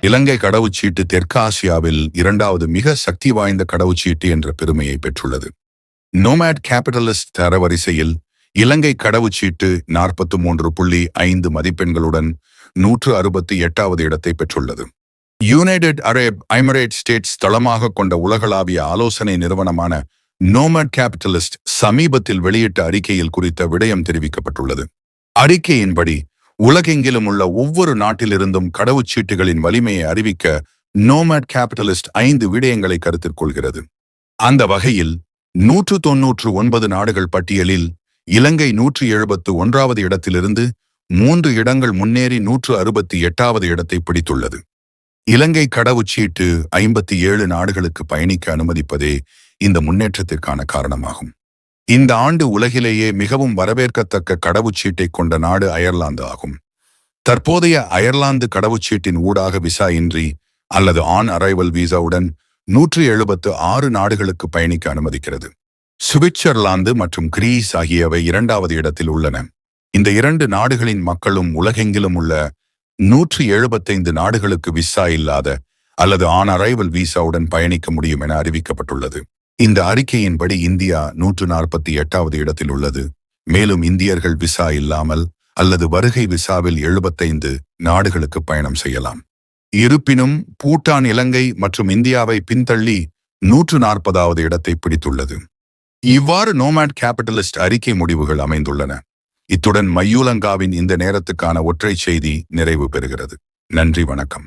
இலங்கை கடவுச்சீட்டு தெற்காசியாவில் இரண்டாவது மிக சக்தி வாய்ந்த கடவுச்சீட்டு என்ற பெருமையை பெற்றுள்ளது. நோமேட் கேபிட்டலிஸ்ட் தரவரிசையில் இலங்கை கடவுச்சீட்டு நாற்பத்தி மூன்று புள்ளி ஐந்து மதிப்பெண்களுடன் நூற்று அறுபத்தி எட்டாவது இடத்தை பெற்றுள்ளது. யுனைடெட் அரேப் ஐமரேட் ஸ்டேட்ஸ் தளமாக கொண்ட உலகளாவிய ஆலோசனை நிறுவனமான நோமேட் கேபிட்டலிஸ்ட் சமீபத்தில் வெளியிட்ட அறிக்கையில் குறித்த விடயம் தெரிவிக்கப்பட்டுள்ளது. அறிக்கையின்படி உலகெங்கிலும் உள்ள ஒவ்வொரு நாட்டிலிருந்தும் கடவுச்சீட்டுகளின் வலிமையை அறிவிக்க நோமேட் கேபிட்டலிஸ்ட் ஐந்து விடயங்களை கருத்தில் கொள்கிறது. அந்த வகையில் நூற்று தொன்னூற்று ஒன்பது நாடுகள் பட்டியலில் இலங்கை நூற்றி எழுபத்து ஒன்றாவது இடத்திலிருந்து மூன்று இடங்கள் முன்னேறி நூற்று அறுபத்தி எட்டாவது இடத்தை பிடித்துள்ளது. இலங்கை கடவுச்சீட்டு ஐம்பத்தி ஏழு நாடுகளுக்கு பயணிக்க அனுமதிப்பதே இந்த முன்னேற்றத்திற்கான காரணமாகும். இந்த ஆண்டு உலகிலேயே மிகவும் வரவேற்கத்தக்க கடவுச்சீட்டை கொண்ட நாடு அயர்லாந்து ஆகும். தற்போதைய அயர்லாந்து கடவுச்சீட்டின் ஊடாக விசா இன்றி அல்லது ஆன் அரைவல் விசாவுடன் நூற்றி எழுபத்து ஆறு நாடுகளுக்கு பயணிக்க அனுமதிக்கிறது. சுவிட்சர்லாந்து மற்றும் கிரீஸ் ஆகியவை இரண்டாவது இடத்தில் உள்ளன. இந்த இரண்டு நாடுகளின் மக்களும் உலகெங்கிலும் உள்ள நூற்றி எழுபத்தைந்து நாடுகளுக்கு விசா இல்லாத அல்லது ஆன் அரைவல் விசாவுடன் பயணிக்க முடியும் என அறிவிக்கப்பட்டுள்ளது. இந்த அறிக்கையின்படி இந்தியா நூற்று நாற்பத்தி எட்டாவது இடத்தில் உள்ளது. மேலும் இந்தியர்கள் விசா இல்லாமல் அல்லது வருகை விசாவில் எழுபத்தைந்து நாடுகளுக்கு பயணம் செய்யலாம். இருப்பினும் பூட்டான் இலங்கை மற்றும் இந்தியாவை பின்தள்ளி நூற்று நாற்பதாவது இடத்தை பிடித்துள்ளது. இவ்வாறு நோமேட் கேபிட்டலிஸ்ட் அறிக்கை முடிவுகள் அமைந்துள்ளன. இத்துடன் மையூலங்காவின் இந்த நேரத்துக்கான ஒற்றை செய்தி நிறைவு பெறுகிறது. நன்றி வணக்கம்.